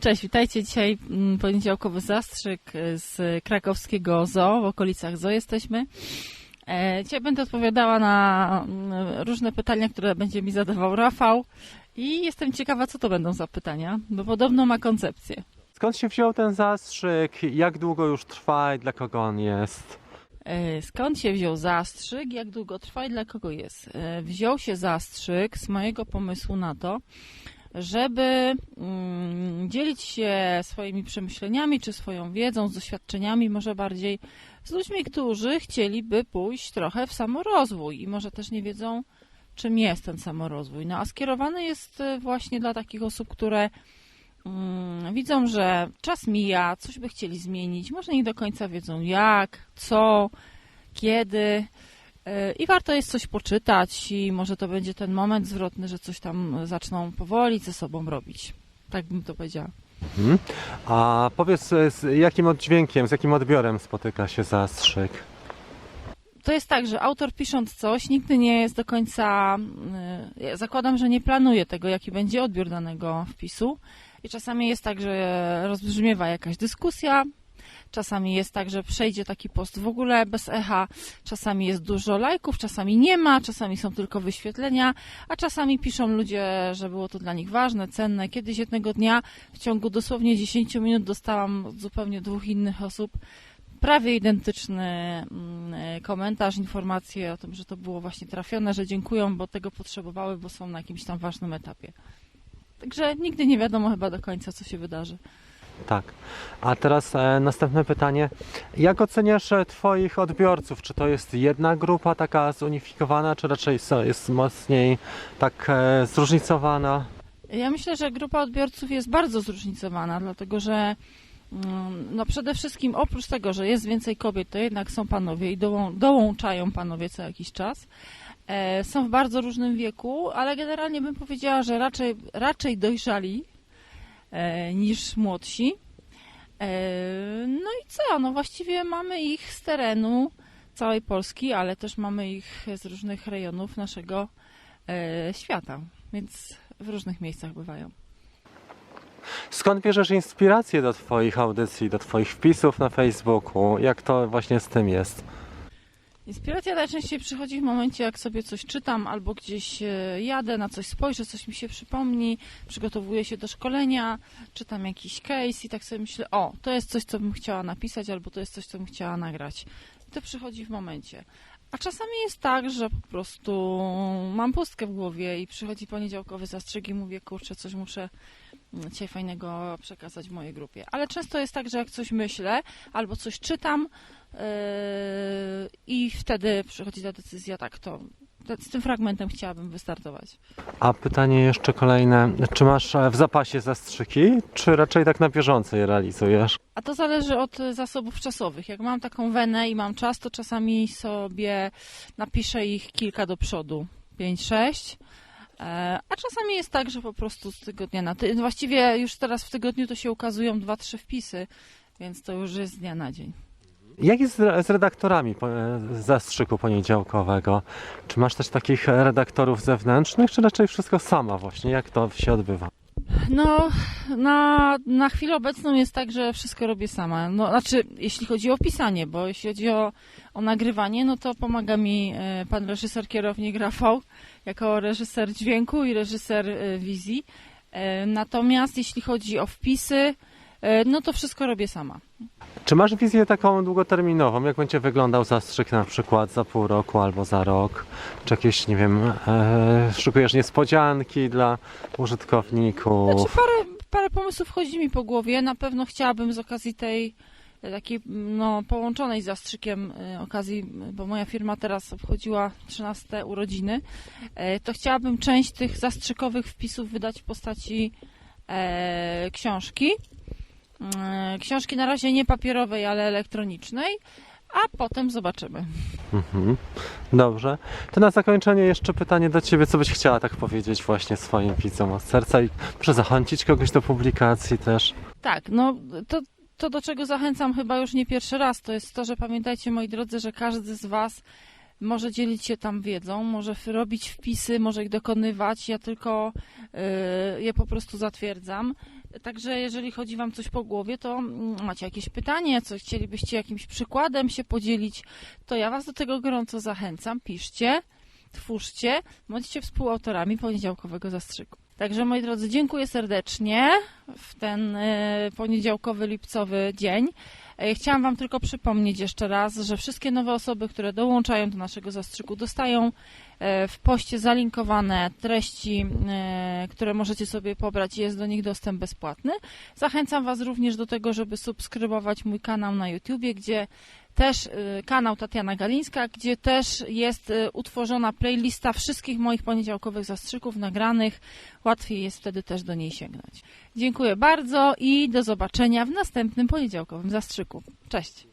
Cześć, witajcie. Dzisiaj mm, poniedziałkowy zastrzyk z krakowskiego zoo, w okolicach zoo jesteśmy. E, Dzisiaj będę odpowiadała na mm, różne pytania, które będzie mi zadawał Rafał i jestem ciekawa, co to będą za pytania, bo podobno ma koncepcję. Skąd się wziął ten zastrzyk? Jak długo już trwa i dla kogo on jest? E, Skąd się wziął zastrzyk, jak długo trwa i dla kogo jest? E, Wziął się zastrzyk z mojego pomysłu na to, żeby mm, dzielić się swoimi przemyśleniami, czy swoją wiedzą, z doświadczeniami, może bardziej z ludźmi, którzy chcieliby pójść trochę w samorozwój i może też nie wiedzą, czym jest ten samorozwój. No a skierowany jest e, właśnie dla takich osób, które mm, widzą, że czas mija, coś by chcieli zmienić, może nie do końca wiedzą jak, co, kiedy. E, I warto jest coś poczytać, i może to będzie ten moment zwrotny, że coś tam zaczną powoli ze sobą robić. Tak bym to powiedziała. Mhm. A powiedz, e, z jakim oddźwiękiem, z jakim odbiorem spotyka się zastrzyk? To jest tak, że autor pisząc coś nigdy nie jest do końca. y, Ja zakładam, że nie planuje tego, jaki będzie odbiór danego wpisu. I czasami jest tak, że rozbrzmiewa jakaś dyskusja. Czasami jest tak, że przejdzie taki post w ogóle bez echa, czasami jest dużo lajków, czasami nie ma, czasami są tylko wyświetlenia, a czasami piszą ludzie, że było to dla nich ważne, cenne. Kiedyś jednego dnia w ciągu dosłownie 10 minut dostałam od zupełnie dwóch innych osób prawie identyczny mm, e, komentarz, informacje o tym, że to było właśnie trafione, że dziękują, bo tego potrzebowały, bo są na jakimś tam ważnym etapie. Także nigdy nie wiadomo chyba do końca, co się wydarzy. Tak. A teraz e, następne pytanie. Jak oceniasz e, Twoich odbiorców? Czy to jest jedna grupa taka zunifikowana, czy raczej jest mocniej tak e, zróżnicowana? Ja myślę, że grupa odbiorców jest bardzo zróżnicowana, dlatego że mm, no przede wszystkim oprócz tego, że jest więcej kobiet, to jednak są panowie i dołą, dołączają panowie co jakiś czas. E, są w bardzo różnym wieku, ale generalnie bym powiedziała, że raczej, raczej dojrzali niż młodsi. E, no i co? No właściwie mamy ich z terenu całej Polski, ale też mamy ich z różnych rejonów naszego e, świata, więc w różnych miejscach bywają. Skąd bierzesz inspirację do Twoich audycji, do Twoich wpisów na Facebooku? Jak to właśnie z tym jest? Inspiracja najczęściej przychodzi w momencie, jak sobie coś czytam albo gdzieś e, jadę, na coś spojrzę, coś mi się przypomni, przygotowuję się do szkolenia, czytam jakiś case i tak sobie myślę, o, to jest coś, co bym chciała napisać, albo to jest coś, co bym chciała nagrać. I to przychodzi w momencie. A czasami jest tak, że po prostu mam pustkę w głowie i przychodzi poniedziałkowy zastrzyk i mówię, kurczę, coś muszę mm, dzisiaj fajnego przekazać w mojej grupie. Ale często jest tak, że jak coś myślę albo coś czytam, Yy, i wtedy przychodzi ta decyzja, tak, to z tym fragmentem chciałabym wystartować. A pytanie jeszcze kolejne. Czy masz e, w zapasie zastrzyki, czy raczej tak na bieżąco je realizujesz? A to zależy od zasobów czasowych. Jak mam taką wenę i mam czas, to czasami sobie napiszę ich kilka do przodu, 5-6. E, A czasami jest tak, że po prostu z tygodnia na tydzień. Właściwie już teraz w tygodniu to się ukazują 2-3 wpisy, więc to już jest z dnia na dzień. Jak jest z redaktorami e, zastrzyku poniedziałkowego? Czy masz też takich redaktorów zewnętrznych, czy raczej wszystko sama właśnie? Jak to się odbywa? No, na, na chwilę obecną jest tak, że wszystko robię sama. No, znaczy, jeśli chodzi o pisanie, bo jeśli chodzi o, o nagrywanie, no to pomaga mi e, pan reżyser, kierownik Rafał, jako reżyser dźwięku i reżyser e, wizji. E, Natomiast jeśli chodzi o wpisy, e, no to wszystko robię sama. Czy masz wizję taką długoterminową? Jak będzie wyglądał zastrzyk na przykład za pół roku albo za rok? Czy jakieś, nie wiem, e, szukujesz niespodzianki dla użytkowników? Znaczy parę, parę pomysłów chodzi mi po głowie. Na pewno chciałabym z okazji tej takiej no, połączonej z zastrzykiem e, okazji, bo moja firma teraz obchodziła 13 urodziny, e, to chciałabym część tych zastrzykowych wpisów wydać w postaci e, książki. E, Książki na razie nie papierowej, ale elektronicznej, a potem zobaczymy. Mhm. Dobrze. To na zakończenie jeszcze pytanie do Ciebie, co byś chciała tak powiedzieć właśnie swoim widzom od serca i może zachęcić kogoś do publikacji też. Tak, no to, to do czego zachęcam chyba już nie pierwszy raz, to jest to, że pamiętajcie moi drodzy, że każdy z Was może dzielić się tam wiedzą, może robić wpisy, może ich dokonywać, ja tylko y, je po prostu zatwierdzam Także jeżeli chodzi Wam coś po głowie, to mm, macie jakieś pytanie, co chcielibyście jakimś przykładem się podzielić, to ja Was do tego gorąco zachęcam. Piszcie, twórzcie, bądźcie współautorami poniedziałkowego zastrzyku. Także moi drodzy, dziękuję serdecznie w ten e, poniedziałkowy, lipcowy dzień. E, Chciałam Wam tylko przypomnieć jeszcze raz, że wszystkie nowe osoby, które dołączają do naszego zastrzyku, dostają w poście zalinkowane treści, e, które możecie sobie pobrać. Jest do nich dostęp bezpłatny. Zachęcam Was również do tego, żeby subskrybować mój kanał na YouTubie, gdzie też y, kanał Tatiana Galińska, gdzie też jest utworzona playlista wszystkich moich poniedziałkowych zastrzyków nagranych. Łatwiej jest wtedy też do niej sięgnąć. Dziękuję bardzo i do zobaczenia w następnym poniedziałkowym zastrzyku. Cześć!